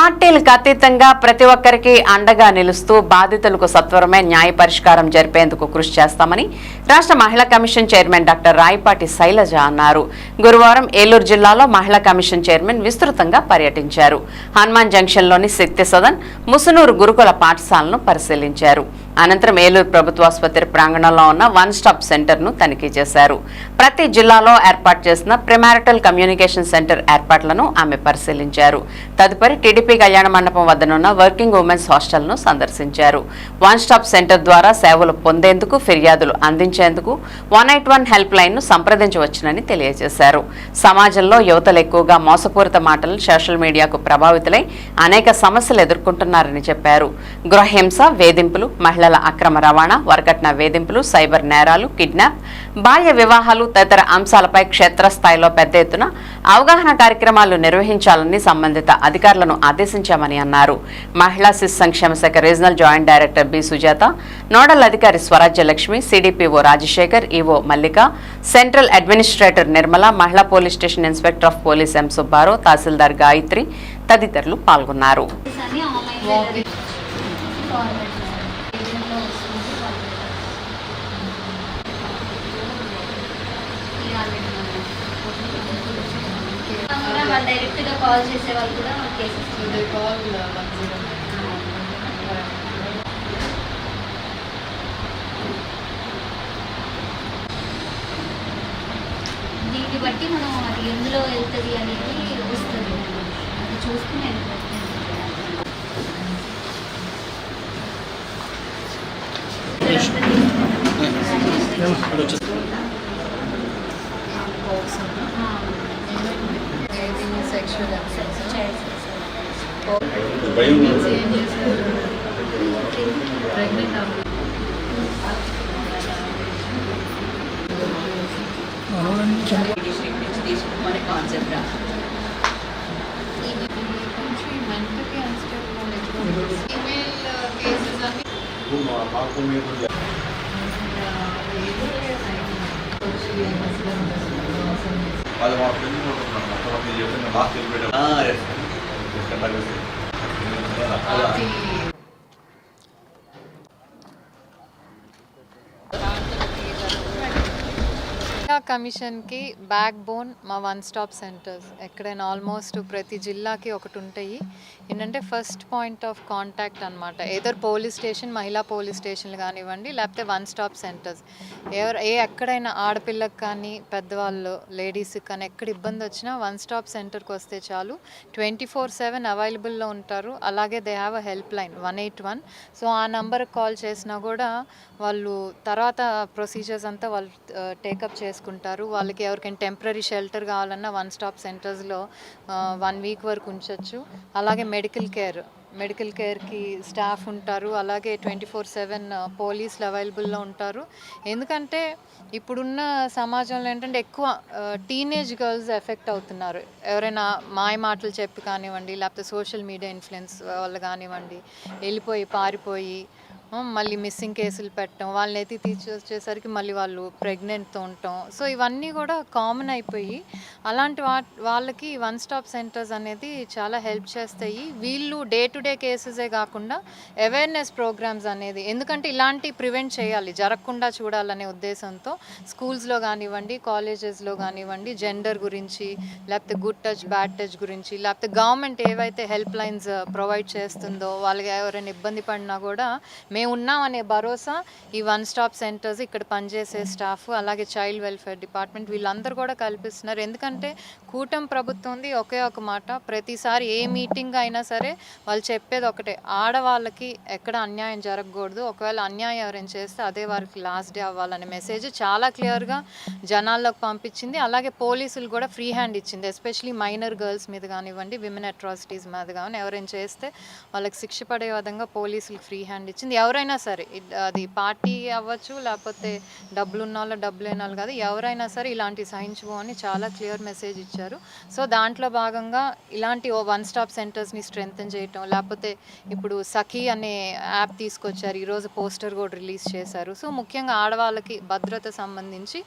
పార్టీలకు అతీతంగా ప్రతి ఒక్కరికి అండగా నిలుస్తూ బాధితులకు సత్వరమే న్యాయ పరిష్కారం జరిపేందుకు కృషి చేస్తామని రాష్ట్ర మహిళా commission chairman doctor Rayapati Sailaja అన్నారు. గురువారం ఏలూరు జిల్లాలో మహిళా కమిషన్ చైర్మన్ విస్తృతంగా పర్యటించారు. హనుమాన్ జంక్షన్లోని శక్తి సదన్ ముసునూరు గురుకుల పాఠశాలను పరిశీలించారు. అనంతరం ఏలూరు ప్రభుత్వాసుపత్రి ప్రాంగణంలో ఉన్న వన్ స్టాప్ సెంటర్ను తనిఖీ చేశారు. ప్రతి జిల్లాలో ఏర్పాటు చేసిన ప్రిమారిటల్ కమ్యూనికేషన్ సెంటర్ ఏర్పాట్లను ఆమె పరిశీలించారు. తదుపరి టీడీపీ కళ్యాణ మండపం వద్దనున్న వర్కింగ్ ఉమెన్స్ హాస్టల్ను సందర్శించారు. వన్ స్టాప్ సెంటర్ ద్వారా సేవలు పొందేందుకు ఫిర్యాదులు అందించేందుకు వన్ ఎయిట్ వన్ హెల్ప్ లైన్ను సంప్రదించవచ్చునని తెలియజేశారు. సమాజంలో యువతలు ఎక్కువగా మోసపూరిత మాటలు సోషల్ మీడియాకు ప్రభావితులై అనేక సమస్యలు ఎదుర్కొంటున్నారని చెప్పారు. గృహహింస వేధింపులు మహిళల అక్రమ రవాణా వరకట్న వేధింపులు సైబర్ నేరాలు కిడ్నాప్ బాల్య వివాహాలు తదితర అంశాలపై క్షేత్రస్థాయిలో పెద్ద ఎత్తున అవగాహన కార్యక్రమాలు నిర్వహించాలని సంబంధిత అధికారులను ఆదేశించామని అన్నారు. మహిళా శిశు సంక్షేమ శాఖ regional joint director B Sujatha nodal అధికారి Swarajya Lakshmi CDPO Rajasekhar EO Mallika central administrator Nirmala మహిళా police station inspector of police M Subbarao tahsildar Gayatri తదితరులు పాల్గొన్నారు అని ఆన్లైన్ ఫార్మాట్ ఏజెంట్లో వస్తుంది కూడా వాళ్ళు డైరెక్ట్గా కాల్ చేసే వాళ్ళు కూడా cases They call uh, zero దీన్ని బట్టి మనం అది ఎందులో వెళ్తుంది అనేది వస్తుంది. అది చూసుకుని వెళ్ళిపోతుంది Anything sexual abuse. భయం ఏం చేస్తారు ప్రెగ్నెంట్ అవ్వ డిస్ట్రిక్ట్ నుంచి తీసుకుంటామనే కాన్సెప్ట్ రా మెంటలీ అన్స్టేబుల్ ఫీమేల్ కేసెస్ అన్ని మాకు అది మా ఫ్రెండ్ ఉంటున్నాం మొత్తం చెప్పిన లాస్ట్ వెళ్ళిపోయాం మహిళా కమిషన్కి బ్యాక్ బోన్ మా వన్ స్టాప్ సెంటర్స్. ఎక్కడైనా ఆల్మోస్ట్ ప్రతి జిల్లాకి ఒకటి ఉంటాయి. ఏంటంటే ఫస్ట్ పాయింట్ ఆఫ్ కాంటాక్ట్ అనమాట ఏదో పోలీస్ స్టేషన్ మహిళా పోలీస్ స్టేషన్లు కానివ్వండి లేకపోతే వన్ స్టాప్ సెంటర్స్. ఎవరు ఏ ఎక్కడైనా ఆడపిల్లకి కానీ పెద్దవాళ్ళు లేడీస్కి కానీ ఎక్కడ ఇబ్బంది వచ్చినా వన్ స్టాప్ సెంటర్కి వస్తే చాలు. ట్వంటీ ఫోర్ సెవెన్ అవైలబుల్లో ఉంటారు. అలాగే they have a helpline one eight one. So ఆ నెంబర్కి కాల్ చేసినా కూడా వాళ్ళు తర్వాత ప్రొసీజర్స్ అంతా వాళ్ళు టేకప్ చేసుకుంటారు వాళ్ళకి ఎవరికైనా టెంపరీ షెల్టర్ కావాలన్నా వన్ స్టాప్ సెంటర్స్లో వన్ వీక్ వరకు ఉంచవచ్చు అలాగే మెడికల్ కేర్ మెడికల్ కేర్కి స్టాఫ్ ఉంటారు. అలాగే ట్వంటీ ఫోర్ సెవెన్ పోలీసులు అవైలబుల్లో ఉంటారు. ఎందుకంటే ఇప్పుడున్న సమాజంలో ఏంటంటే ఎక్కువ టీనేజ్ గర్ల్స్ ఎఫెక్ట్ అవుతున్నారు. ఎవరైనా మాయ మాటలు చెప్పి కానివ్వండి లేకపోతే సోషల్ మీడియా ఇన్ఫ్లుయెన్స్ వల్ల కానివ్వండి వెళ్ళిపోయి పారిపోయి మళ్ళీ మిస్సింగ్ కేసులు పెట్టడం వాళ్ళని అయితే తీసుకొచ్చేసరికి వచ్చేసరికి మళ్ళీ వాళ్ళు ప్రెగ్నెంట్తో ఉండటం. సో ఇవన్నీ కూడా కామన్ అయిపోయి అలాంటి వా వాళ్ళకి వన్ స్టాప్ సెంటర్స్ అనేది చాలా హెల్ప్ చేస్తాయి. వీళ్ళు డే టు డే కేసెసే కాకుండా అవేర్నెస్ ప్రోగ్రామ్స్ అనేది ఎందుకంటే ఇలాంటి ప్రివెంట్ చేయాలి జరగకుండా చూడాలనే ఉద్దేశంతో స్కూల్స్లో కానివ్వండి కాలేజెస్లో కానివ్వండి జెండర్ గురించి లేకపోతే గుడ్ టచ్ బ్యాడ్ టచ్ గురించి లేకపోతే గవర్నమెంట్ ఏవైతే హెల్ప్ లైన్స్ ప్రొవైడ్ చేస్తుందో వాళ్ళకి ఎవరైనా ఇబ్బంది పడినా కూడా మేము ఉన్నామనే భరోసా ఈ వన్ స్టాప్ సెంటర్స్ ఇక్కడ పనిచేసే స్టాఫ్ అలాగే చైల్డ్ వెల్ఫేర్ డిపార్ట్మెంట్ వీళ్ళందరూ కూడా కల్పిస్తున్నారు. ఎందుకంటే కూటమి ప్రభుత్వంది ఒకే ఒక మాట. ప్రతిసారి ఏ మీటింగ్ అయినా సరే వాళ్ళు చెప్పేది ఒకటే. ఆడవాళ్ళకి ఎక్కడ అన్యాయం జరగకూడదు. ఒకవేళ అన్యాయం ఎవరైనా చేస్తే అదే వారికి లాస్ట్ డే అవ్వాలనే మెసేజ్ చాలా క్లియర్గా జనాల్లోకి పంపించింది. అలాగే పోలీసులు కూడా ఫ్రీ హ్యాండ్ ఇచ్చింది. ఎస్పెషలీ మైనర్ గర్ల్స్ మీద కానివ్వండి విమెన్ అట్రాసిటీస్ మీద కానీ ఎవరైనా చేస్తే వాళ్ళకి శిక్ష పడే విధంగా పోలీసులు ఫ్రీ హ్యాండ్ ఇచ్చింది. ఎవరైనా సరే అది పార్టీ అవ్వచ్చు లేకపోతే డబ్బులు ఉన్న వాళ్ళు డబ్బు లేని వాళ్ళు కాదు ఎవరైనా సరే ఇలాంటి సహించుకో అని చాలా క్లియర్ మెసేజ్ ఇచ్చారు. సో దాంట్లో భాగంగా ఇలాంటి ఓ వన్ స్టాప్ సెంటర్స్ని స్ట్రెంగ్తన్ చేయటం లేకపోతే ఇప్పుడు సఖీ అనే యాప్ తీసుకొచ్చారు ఈరోజు పోస్టర్ కూడా రిలీజ్ చేశారు. సో ముఖ్యంగా ఆడవాళ్ళకి భద్రత సంబంధించి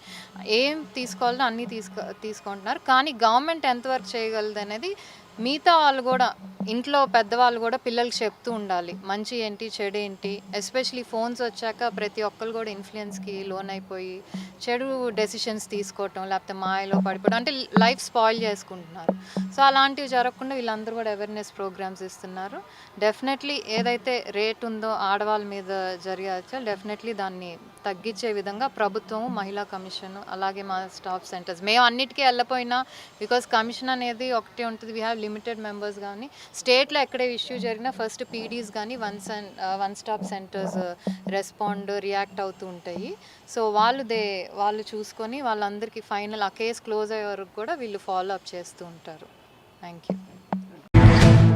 ఏం తీసుకోవాలో అన్నీ తీసుకో తీసుకుంటున్నారు. కానీ గవర్నమెంట్ ఎంతవరకు చేయగలదు అనేది మిగతా వాళ్ళు కూడా ఇంట్లో పెద్దవాళ్ళు కూడా పిల్లలకి చెప్తూ ఉండాలి. మంచి ఏంటి చెడు ఏంటి? ఎస్పెషలీ ఫోన్స్ వచ్చాక ప్రతి ఒక్కరు కూడా ఇన్ఫ్లుయెన్స్కి లోన్ అయిపోయి చెడు డెసిషన్స్ తీసుకోవటం లేకపోతే మాయలో పడిపోవడం అంటే లైఫ్ స్పాయిల్ చేసుకుంటున్నారు. సో అలాంటివి జరగకుండా వీళ్ళందరూ కూడా అవేర్నెస్ ప్రోగ్రామ్స్ ఇస్తున్నారు. డెఫినెట్లీ ఏదైతే రేట్ ఉందో ఆడవాళ్ళ మీద జరిగచ్చో డెఫినెట్లీ దాన్ని తగ్గించే విధంగా ప్రభుత్వం మహిళా కమిషన్ అలాగే మా స్టాఫ్ సెంటర్స్. మేము అన్నిటికీ వెళ్ళపోయినా బికాస్ కమిషన్ అనేది ఒకటే ఉంటుంది. వీ హ్యావ్ లిమిటెడ్ మెంబర్స్ కానీ స్టేట్లో ఎక్కడే ఇష్యూ జరిగినా ఫస్ట్ పీడీస్ కానీ one సెన్ one stop centres respond react అవుతూ ఉంటాయి. సో వాళ్ళు దే వాళ్ళు చూసుకొని వాళ్ళందరికీ ఫైనల్ ఆ కేసు క్లోజ్ అయ్యే వరకు కూడా వీళ్ళు ఫాలో అప్ చేస్తూ ఉంటారు. Thank you